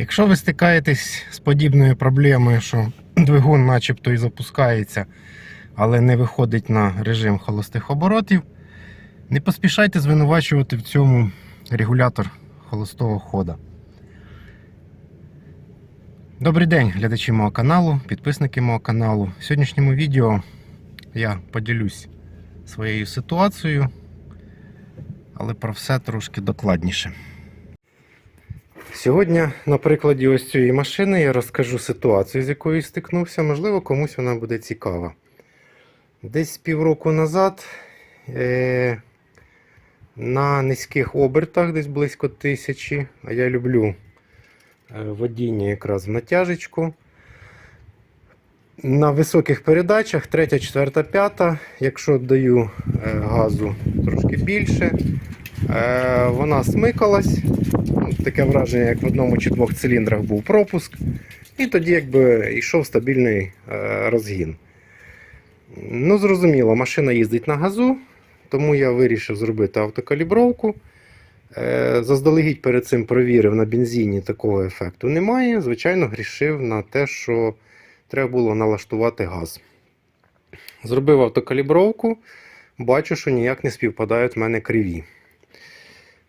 Якщо ви стикаєтесь з подібною проблемою, що двигун начебто і запускається, але не виходить на режим холостих оборотів, не поспішайте звинувачувати в цьому регулятор холостого хода. Добрий день, глядачі мого каналу, підписники мого каналу. В сьогоднішньому відео я поділюсь своєю ситуацією, але про все трошки докладніше. Сьогодні на прикладі ось цієї машини я розкажу ситуацію, з якою стикнувся. Можливо, комусь вона буде цікава. Десь півроку назад е- на низьких обертах, десь близько тисячі, а я люблю е, водіння якраз в натяжечку. На високих передачах, третя, четверта, п'ята, якщо даю е, газу трошки більше, вона смикалась. Ну, Таке враження, як в одному чи двох циліндрах був пропуск. І тоді якби йшов стабільний е, розгін. Ну, зрозуміло, машина їздить на газу, тому я вирішив зробити автокалібровку. Е, Заздалегідь перед цим провірив на бензині такого ефекту немає. Звичайно, грішив на те, що треба було налаштувати газ. Зробив автокалібровку, бачу, що ніяк не співпадають в мене криві.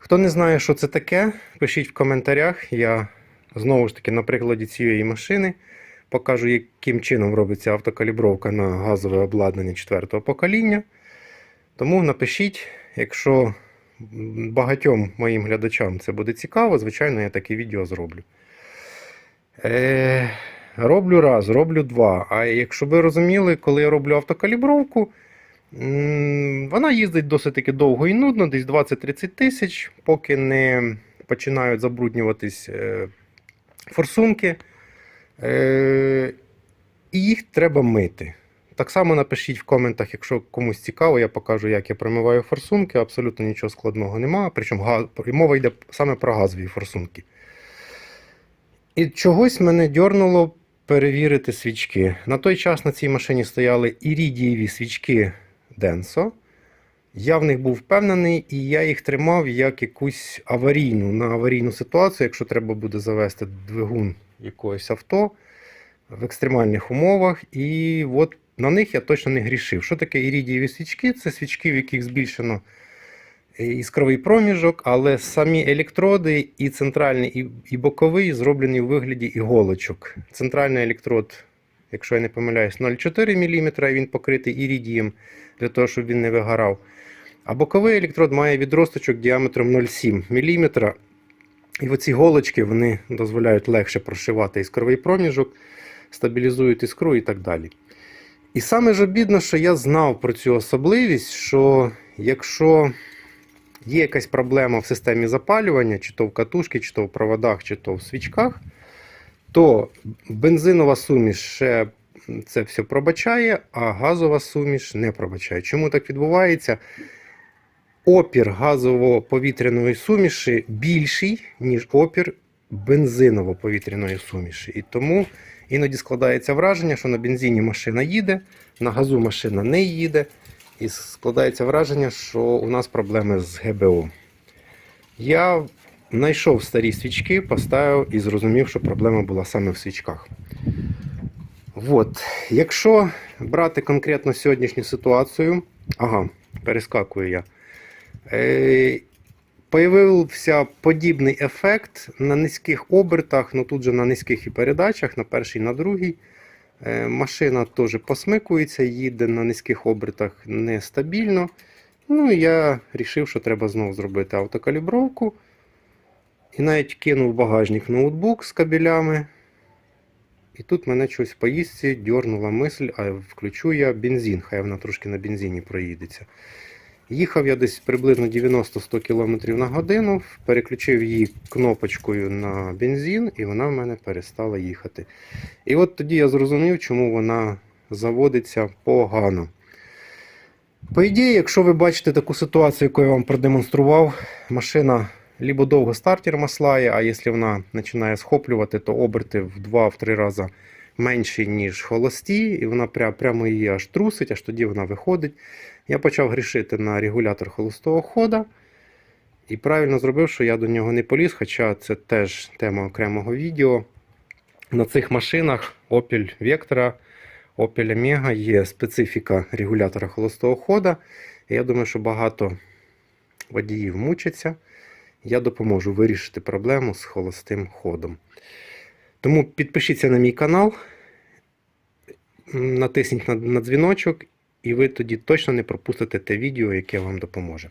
Хто не знає, що це таке, пишіть в коментарях. Я знову ж таки на прикладі цієї машини покажу, яким чином робиться автокалібровка на газове обладнання 4 покоління. Тому напишіть, якщо багатьом моїм глядачам це буде цікаво, звичайно, я таке відео зроблю. Е, роблю раз, роблю два. А якщо ви розуміли, коли я роблю автокалібровку, вона їздить досить таки довго і нудно, десь 20-30 тисяч, поки не починають забруднюватись е, форсунки. Е, і їх треба мити. Так само напишіть в коментах, якщо комусь цікаво, я покажу, як я промиваю форсунки. Абсолютно нічого складного немає. Причому газ, мова йде саме про газові форсунки. І чогось мене дьорнуло перевірити свічки. На той час на цій машині стояли ірідієві свічки Denso. Я в них був впевнений, і я їх тримав як якусь аварійну на аварійну ситуацію, якщо треба буде завести двигун якогось авто в екстремальних умовах. І от на них я точно не грішив. Що таке ірідієві свічки? Це свічки, в яких збільшено е, іскровий проміжок, але самі електроди, і центральний, і боковий зроблені у вигляді іголочок. Центральний електрод, якщо я не помиляюсь, 0,4 мм, і він покритий ірідієм для того, щоб він не вигорав. А боковий електрод має відросточок діаметром 0,7 мм. І оці голочки вони дозволяють легше прошивати іскровий проміжок, стабілізують іскру і так далі. І саме ж обідно, що я знав про цю особливість, що якщо є якась проблема в системі запалювання, чи то в катушці, чи то в проводах, чи то в свічках, то бензинова суміш ще це все пробачає, а газова суміш не пробачає. Чому так відбувається? Опір газово-повітряної суміші більший, ніж опір бензиново-повітряної суміші. І тому іноді складається враження, що на бензині машина їде, на газу машина не їде. І складається враження, що у нас проблеми з ГБО. Я знайшов старі свічки, поставив і зрозумів, що проблема була саме в свічках. От. Якщо брати конкретно сьогоднішню ситуацію, ага, перескакую я. Е, Появився подібний ефект на низьких обертах, ну тут же на низьких і передачах, на першій, на другій. Е, Машина теж посмикується, їде на низьких обертах нестабільно. Ну і я вирішив, що треба знову зробити автокалібровку. І навіть кинув в багажник ноутбук з кабелями. І тут мене щось в поїздці дьорнула мисль, а включу я бензин, хай вона трошки на бензині проїдеться. Їхав я десь приблизно 90-100 км на годину, переключив її кнопочкою на бензин, і вона в мене перестала їхати. І от тоді я зрозумів, чому вона заводиться погано. По ідеї, якщо ви бачите таку ситуацію, яку я вам продемонстрував, машина либо довго стартер маслає, а якщо вона починає схоплювати, то оберти в 2-3 рази менші, ніж холості, і вона пря- прямо її аж трусить, аж тоді вона виходить. Я почав грішити на регулятор холостого хода. І правильно зробив, що я до нього не поліз, хоча це теж тема окремого відео. На цих машинах Opel Vectra, Opel Omega є специфіка регулятора холостого хода. Я думаю, що багато водіїв мучаться. Я допоможу вирішити проблему з холостим ходом. Тому підпишіться на мій канал, натисніть на, на дзвіночок, і ви тоді точно не пропустите те відео, яке вам допоможе.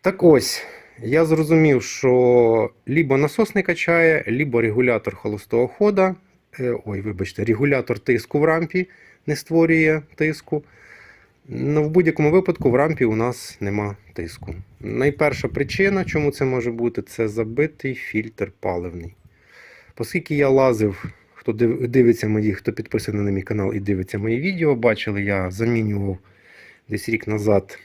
Так ось, я зрозумів, що лібо насос не качає, лібо регулятор холостого хода. е, Ой, вибачте, регулятор тиску в рампі не створює тиску. Ну, в будь-якому випадку в рампі у нас нема тиску. Найперша причина, чому це може бути, це забитий фільтр паливний. Оскільки я лазив, хто дивиться мої, хто підписаний на мій канал і дивиться мої відео, бачили, я замінював десь рік назад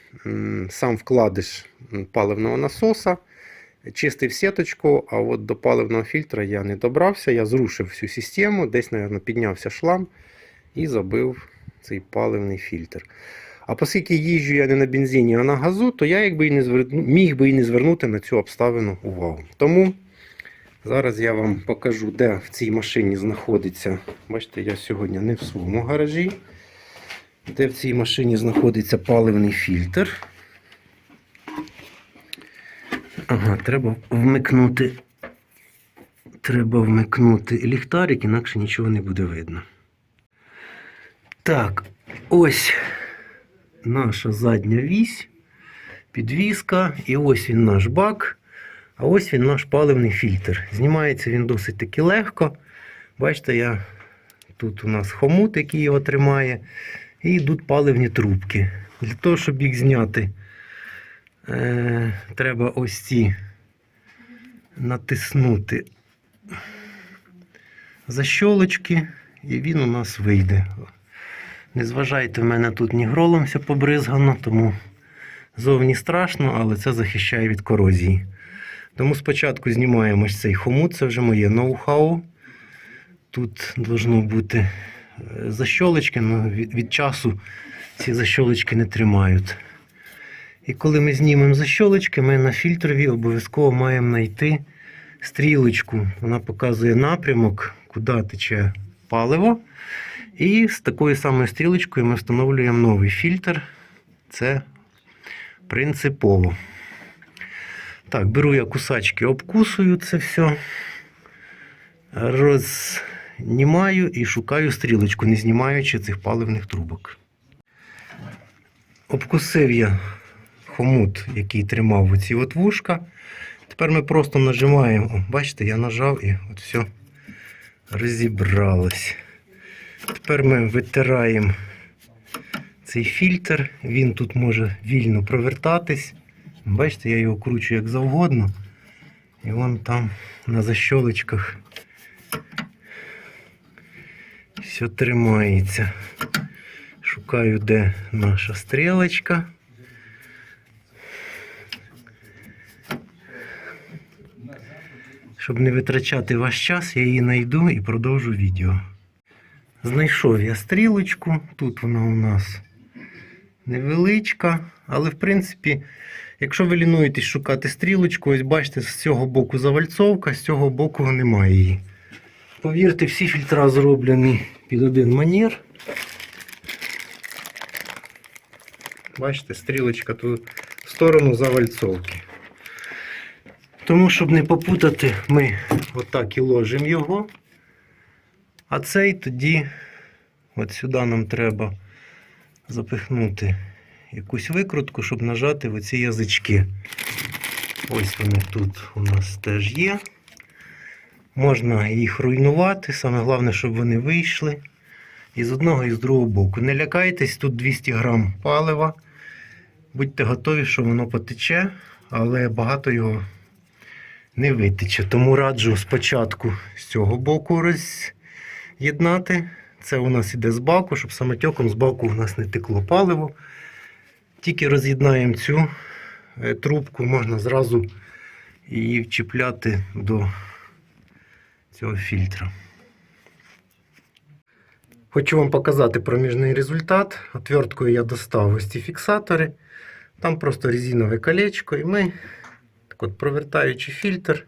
сам вкладиш паливного насоса, чистив сіточку, а от до паливного фільтра я не добрався, я зрушив всю систему, десь, мабуть, піднявся шлам і забив цей паливний фільтр. А оскільки їжджу я не на бензині, а на газу, то я якби і не зверну, міг би і не звернути на цю обставину увагу. Тому зараз я вам покажу, де в цій машині знаходиться. Бачите, я сьогодні не в своєму гаражі. Де в цій машині знаходиться паливний фільтр. Ага, треба вмикнути. Треба вмикнути ліхтарик, інакше нічого не буде видно. Так, ось наша задня вісь, підвіска, і ось він наш бак, а ось він наш паливний фільтр. Знімається він досить таки легко. Бачите, я, тут у нас хомут, який його тримає, і йдуть паливні трубки. Для того, щоб їх зняти, е, треба ось ці натиснути защолочки, і він у нас вийде. Не зважайте, в мене тут ні гролом все побризгано, тому зовні страшно, але це захищає від корозії. Тому спочатку знімаємо цей хомут, це вже моє ноу-хау. Тут должно бути е, защолочки, але від часу ці защолочки не тримають. І коли ми знімемо защолочки, ми на фільтрові обов'язково маємо знайти стрілочку. Вона показує напрямок, куди тече паливо. І з такою самою стрілочкою ми встановлюємо новий фільтр. Це принципово. Так, беру я кусачки, обкусую це все, рознімаю і шукаю стрілочку, не знімаючи цих паливних трубок. Обкусив я хомут, який тримав оці от вушка. Тепер ми просто нажимаємо. Бачите, я нажав і от все розібралось. Тепер ми витираємо цей фільтр. Він тут може вільно провертатись. Бачите, я його кручу як завгодно. І вон там на защолочках все тримається. Шукаю, де наша стрілочка. Щоб не витрачати ваш час, я її знайду і продовжу відео. Знайшов я стрілочку. Тут вона у нас невеличка, але в принципі, якщо ви лінуєтесь шукати стрілочку, ось бачите, з цього боку завальцовка, з цього боку немає її. Повірте, всі фільтра зроблені під один манір. Бачите, стрілочка тут в сторону завальцовки. Тому, щоб не попутати, ми отак і ложимо його. А цей тоді, от сюди нам треба запихнути якусь викрутку, щоб нажати оці язички. Ось вони тут у нас теж є. Можна їх руйнувати, саме головне, щоб вони вийшли і з одного і з другого боку. Не лякайтесь, тут 200 грам палива. Будьте готові, що воно потече, але багато його не витече. Тому раджу спочатку з цього боку роз'єднати. Це у нас іде з баку, щоб самотьоком з баку у нас не текло паливо. Тільки роз'єднаємо цю е, трубку, можна зразу її вчіпляти до цього фільтра. Хочу вам показати проміжний результат. Отверткою я достав ось ці фіксатори. Там просто резинове колечко, і ми Так от, провертаючи фільтр,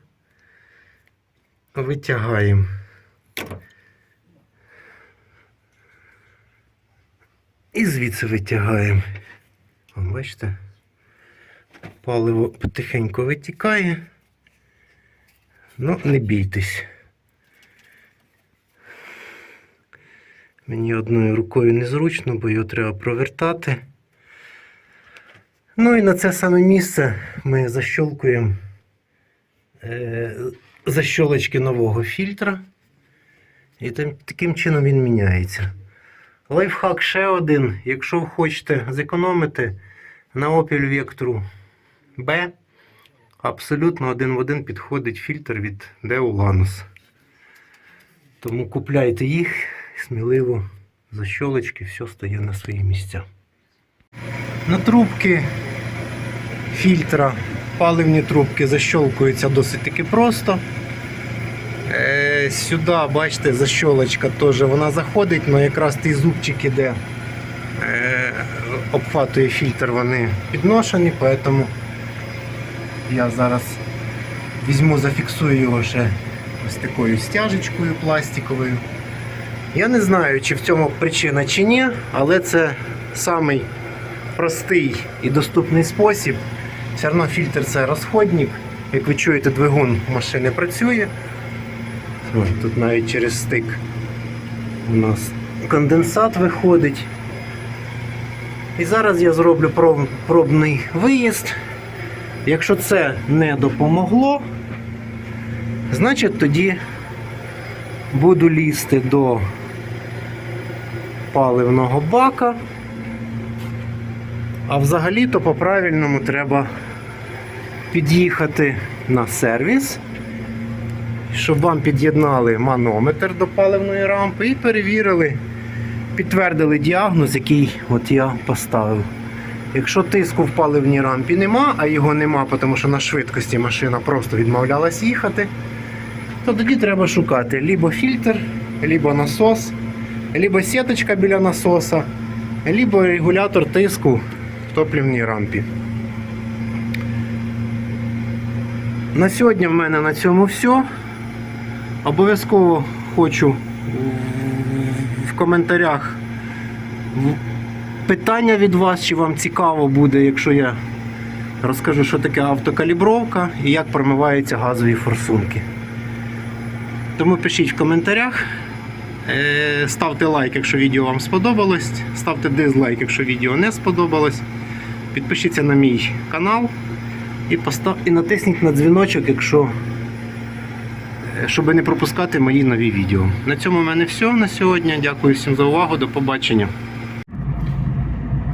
витягаємо. І звідси витягаємо. О, бачите? Паливо потихеньку витікає. Ну, не бійтесь. Мені одною рукою незручно, бо його треба провертати. Ну і на це саме місце ми защолкуємо е, защолочки нового фільтра. І там, таким чином він міняється. Лайфхак ще один. Якщо ви хочете зекономити на Opel Vectra B, абсолютно один в один підходить фільтр від Deolanus. Тому купляйте їх сміливо защолочки, все стає на свої місця. На трубки фільтра паливні трубки защолкуються досить таки просто. Сюди, бачите, защолочка теж вона заходить, але якраз той зубчик іде, е, обхватує фільтр, вони підношені, тому я зараз візьму, зафіксую його ще ось такою стяжечкою пластиковою. Я не знаю, чи в цьому причина чи ні, але це самий простий і доступний спосіб. Все одно фільтр це розходник. Як ви чуєте, двигун машини працює. Ось тут навіть через стик у нас конденсат виходить. І зараз я зроблю проб- пробний виїзд. Якщо це не допомогло, значить тоді буду лізти до паливного бака. А взагалі-то по-правильному треба під'їхати на сервіс, щоб вам під'єднали манометр до паливної рампи і перевірили, підтвердили діагноз, який от я поставив. Якщо тиску в паливній рампі нема, а його нема, тому що на швидкості машина просто відмовлялась їхати, то тоді треба шукати либо фільтр, либо насос, либо сіточка біля насоса, либо регулятор тиску в топливній рампі. На сьогодні в мене на цьому все. Обов'язково хочу в коментарях питання від вас, чи вам цікаво буде, якщо я розкажу, що таке автокалібровка і як промиваються газові форсунки. Тому пишіть в коментарях. Е, Ставте лайк, якщо відео вам сподобалось. Ставте дизлайк, якщо відео не сподобалось. Підпишіться на мій канал і, постав... і натисніть на дзвіночок, якщо е, щоб не пропускати мої нові відео. На цьому в мене все на сьогодні. Дякую всім за увагу. До побачення.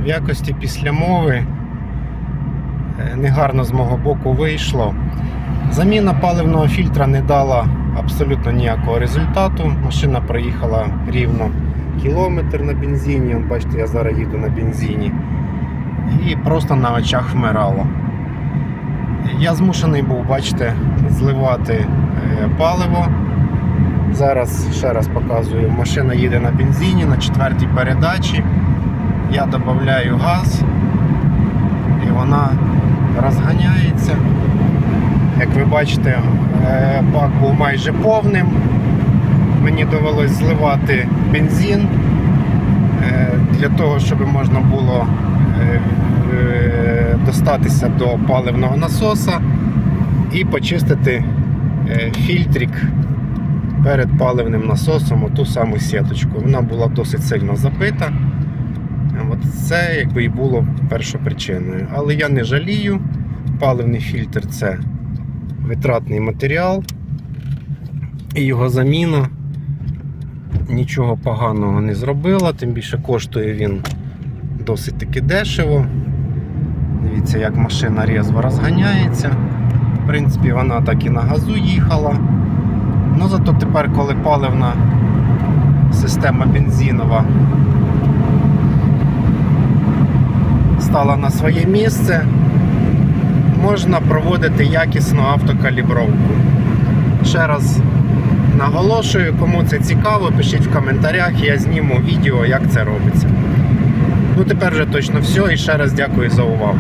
В якості після мови е, негарно з мого боку вийшло. Заміна паливного фільтра не дала абсолютно ніякого результату. Машина проїхала рівно кілометр на бензині. Бачите, я зараз їду на бензині. І просто на очах вмирала. Я змушений був, бачите, зливати паливо. Зараз ще раз показую, машина їде на бензині на четвертій передачі. Я додаю газ і вона розганяється. Як ви бачите, е, бак був майже повним. Мені довелось зливати бензин е, для того, щоб можна було е, е, достатися до паливного насоса і почистити е, фільтрик перед паливним насосом, ту саму сіточку. Вона була досить сильно забита. От це якби і було першопричиною. Але я не жалію. Паливний фільтр це витратний матеріал. І його заміна нічого поганого не зробила, тим більше коштує він досить таки дешево. Дивіться, як машина різво розганяється. В принципі, вона так і на газу їхала. Ну зато тепер, коли паливна система бензинова стала на своє місце, можна проводити якісну автокалібровку. Ще раз наголошую, кому це цікаво, пишіть в коментарях, я зніму відео, як це робиться. Ну тепер вже точно все і ще раз дякую за увагу.